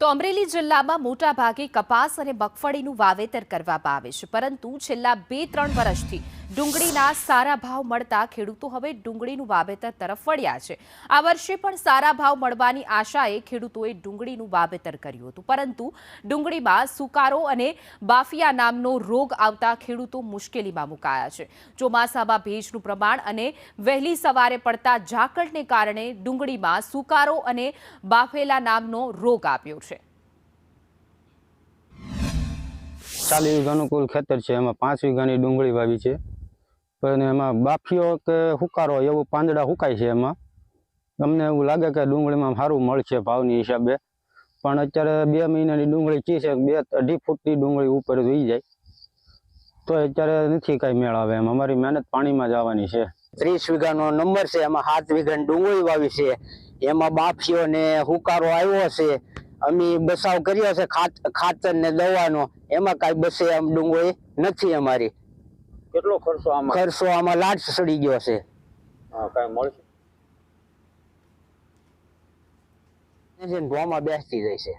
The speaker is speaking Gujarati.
તો અમરેલી જિલ્લામાં મોટાભાગે કપાસ અને મગફળીનું વાવેતર કરવામાં આવે છે. પરંતુ છેલ્લા બે ત્રણ વર્ષથી ડુંગળીના સારા ભાવ મળતા ખેડૂતો હવે ડુંગળીનું વાવેતર તરફ વળ્યા છે. આ વર્ષે પણ સારા ભાવ મળવાની આશાએ ખેડૂતોએ ડુંગળીનું વાવેતર કર્યું હતું. પરંતુ ડુંગળીમાં સુકારો અને બાફિયા નામનો રોગ આવતા ખેડૂતો મુશ્કેલીમાં મુકાયા છે. ચોમાસામાં ભેજનું પ્રમાણ અને વહેલી સવારે પડતા ઝાકળને કારણે ડુંગળીમાં સુકારો અને બાફેલા નામનો રોગ આવ્યો છે. ચાલીસ વીઘાનું કુલ ખેતર છે. એમાં પાંચ વીઘાની ડુંગળી વાવી છે. પણ એમાં બાફીઓ કે હુકારો એવું પાંદડા હુકાય છે એમાં. અમને એવું લાગે કે ડુંગળીમાં સારું મળશે ભાવની હિસાબે. પણ અત્યારે બે મહિનાની ડુંગળી ચી છે, બે અઢી ફૂટની ડુંગળી ઉપર વહી જાય. તો અત્યારે નથી કાંઈ મેળ આવે એમ. અમારી મહેનત પાણીમાં જ આવવાની છે. ત્રીસ વીઘાનો નંબર છે, એમાં સાત વીઘાની ડુંગળી વાવી છે. એમાં બાફીઓ ને હુકારો આવ્યો છે. અમે બસાવ કર્યો છે ખાતર ને દવાનો. એમાં કાંઈ બસે એમ ડુંગળી નથી અમારી. કેટલો ખર્ચો આમાં? ખર્ચો આમાં લાટ સડી ગયો છે. કાઈ મળશે? ઢોમાં બેસતી જાય છે.